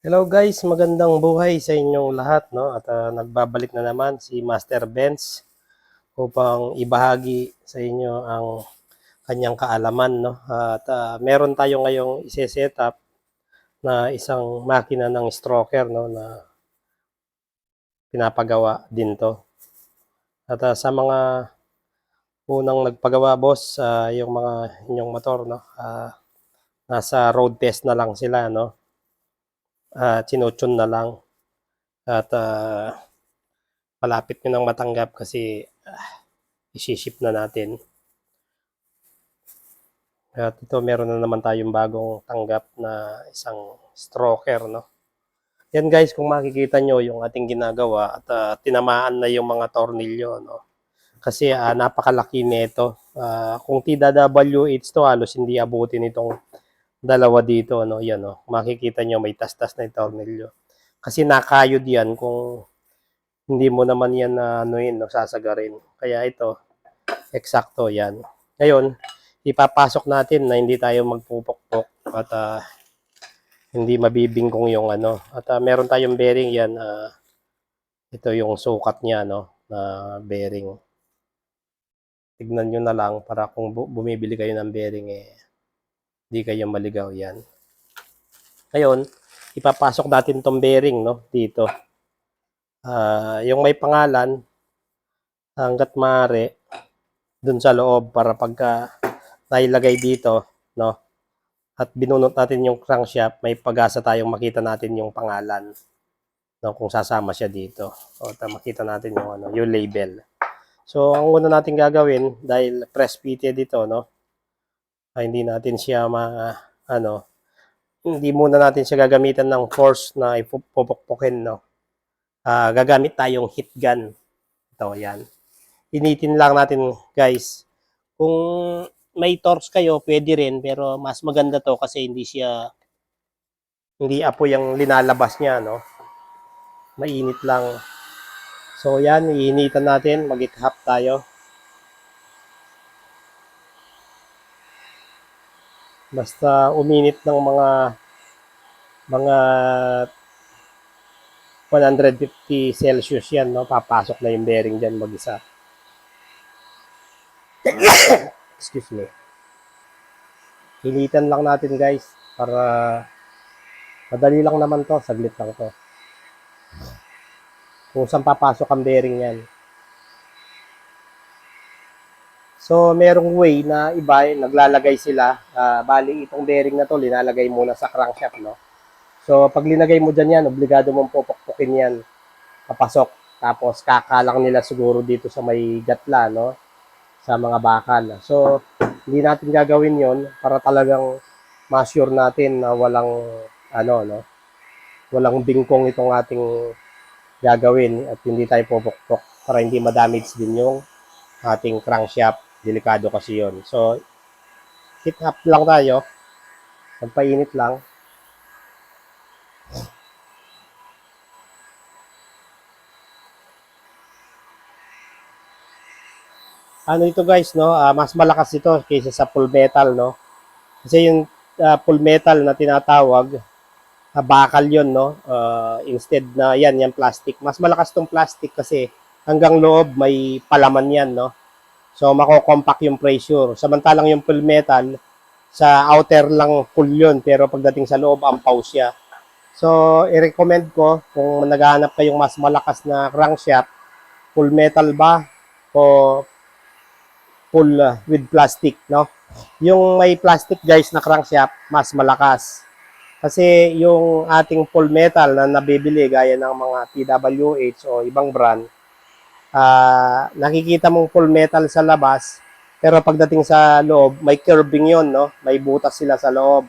Hello guys, magandang buhay sa inyong lahat no? At ah, nagbabalik na naman si Master Benz upang ibahagi sa inyo ang kanyang kaalaman no? At ah, meron tayo ngayong ise-set up na isang makina ng stroker no? Na pinapagawa din to. At ah, sa mga unang nagpagawa boss ah, yung mga inyong motor no? Ah, nasa road test na lang sila no ah tinutune na lang at ah, palapit nyo nang matanggap kasi ah, isi-ship na natin. At ito meron na naman tayong bagong tanggap na isang stroker no. Yan guys kung makikita nyo yung ating ginagawa at ah, tinamaan na yung mga tornilyo no. Kasi ah, napakalaki nito. Ah, kung TWH to halos hindi abutin itong dalawa dito no? Yan no? Makikita nyo may tastas na tornilyo. Kasi nakayod yan kung hindi mo naman yan na ano yun no, sasagarin kaya ito eksakto yan. Ngayon ipapasok natin na hindi tayo magpupukpok at ah, hindi mabibingkong yung ano. At ah, meron tayong bearing yan ah, ito yung sukat niya no? Na bearing. Tignan nyo na lang para kung bu- bumibili kayo ng bearing eh di kayo maligaw yan. Ngayon, ipapasok natin tong bearing no dito. Ah, yung may pangalan hangga't maaari dun sa loob para pagka nailagay dito no at binunot natin yung crankshaft may pag-asa tayong makita natin yung pangalan no kung sasama siya dito o ta makita natin yung ano yung label so ang una natin gagawin dahil press fitted dito no ay hindi natin siya ma ano hindi muna natin siya gagamitan ng force na ipupukpukin no? Ah, gagamit tayong heat gun. Ito yan. Initin lang natin guys. Kung may torch kayo pwede rin pero mas maganda to kasi hindi siya hindi apoy ang linalabas niya no? Mainit lang. So yan iinitan natin. Mag-hap tayo Basta uminit ng mga mga 150 Celsius yan, no? Papasok na yung bearing dyan mag-isa. Excuse me. Hinitan lang natin guys para madali lang naman to, saglit lang to. Kung saan papasok ang bearing yan. So, merong way na iba, naglalagay sila. ah bali, itong bearing na to, linalagay muna sa crankshaft, no? So, pag linagay mo dyan yan, obligado mong pupukpukin yan. Papasok. Tapos, kakalang nila siguro dito sa may gatla, no? Sa mga bakal. So, hindi natin gagawin yon para talagang ma-sure natin na walang, ano, no? Walang bingkong itong ating gagawin at hindi tayo pupukpok para hindi ma-damage din yung ating crankshaft. Delikado kasi yon. So, heat up lang tayo. Magpainit lang. Ano ito guys, no? Ah, mas malakas ito kaysa sa full metal, no? Kasi yung ah, full metal na tinatawag, ah, bakal yon no? Ah, instead na yan, yan plastic. Mas malakas tong plastic kasi hanggang loob may palaman yan, no? So, mako-compact yung pressure. Samantalang yung full metal, sa outer lang full yun, pero pagdating sa loob, ampaw siya. So, i-recommend ko kung naghahanap kayong mas malakas na crankshaft, full metal ba o full uh, with plastic, no? Yung may plastic guys na crankshaft, mas malakas. Kasi yung ating full metal na nabibili gaya ng mga TWH o ibang brand, ah nakikita mong full metal sa labas, pero pagdating sa loob, may curving yon no? May butas sila sa loob.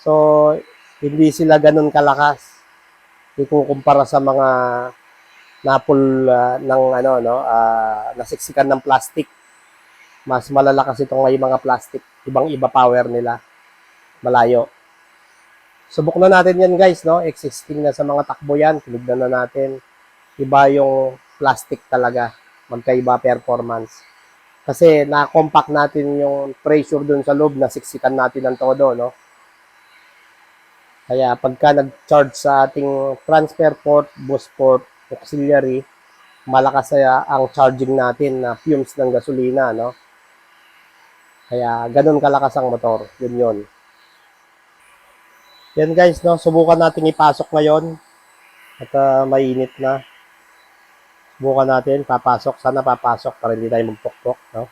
So, hindi sila ganun kalakas. Ikukumpara sa mga napul ah, ng ano no, ah, nasiksikan ng plastic. Mas malalakas itong may mga plastic. Ibang-iba power nila. Malayo. Subok na natin yan guys, no? Existing na sa mga takbo yan. Tinignan na natin. Iba yung plastic talaga. Magkaiba performance. Kasi na-compact natin yung pressure dun sa loob, nasiksikan natin ng todo, no? Kaya pagka nag-charge sa ating transfer port, boost port, auxiliary, malakas kaya ang charging natin na fumes ng gasolina, no? Kaya ganun kalakas ang motor. Yun yun. Yan guys, no? Subukan natin ipasok ngayon. At ah, mainit na. Subukan natin, papasok. Sana papasok para hindi tayo magpokpok, no?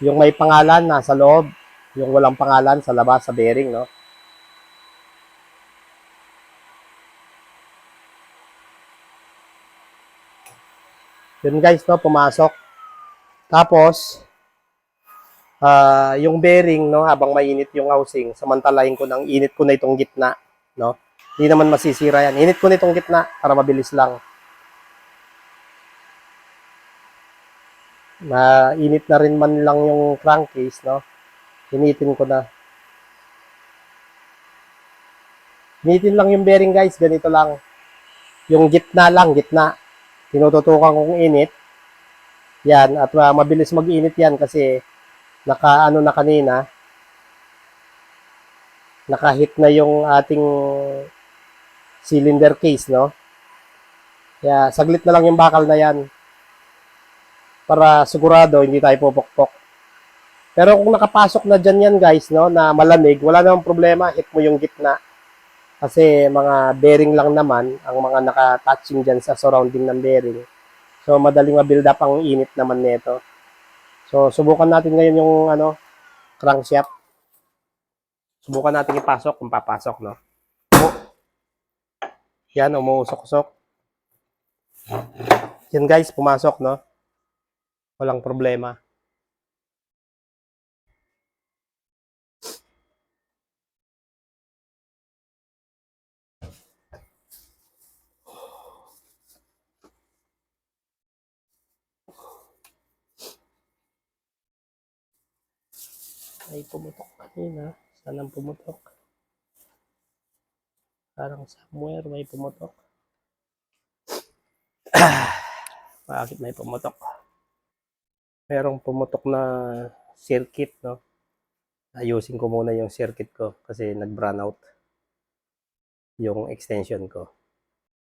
Yung may pangalan, nasa loob. Yung walang pangalan, sa labas, sa bearing, no? Yun guys, no, pumasok. Tapos, ah yung bearing, no, habang mainit yung housing, samantalahin ko ng init ko na itong gitna, no. Hindi naman masisira yan. Init ko na itong gitna para mabilis lang. Mainit na rin man lang yung crankcase, no. Initin ko na. Initin lang yung bearing guys, ganito lang. Yung gitna lang, gitna tinututukan kong init. Yan, at uh, mabilis mag-init yan kasi naka ano na kanina, nakahit na yung ating cylinder case, no? Kaya saglit na lang yung bakal na yan para sigurado hindi tayo pupukpok. Pero kung nakapasok na dyan yan guys, no, na malamig, wala namang problema, hit mo yung gitna. Kasi mga bearing lang naman ang mga naka-touching dyan sa surrounding ng bearing. So, madaling ma-build up ang init naman nito. So, subukan natin ngayon yung ano, crankshaft. Subukan natin ipasok kung papasok, no? Oh. Yan, umuusok-usok. Yan guys, pumasok, no? Walang problema. Ay, pumutok kanina. Saan ang pumutok? Parang somewhere may pumutok. Bakit may pumutok? Merong pumutok na circuit, no? Ayusin ko muna yung circuit ko kasi nag-brown out yung extension ko.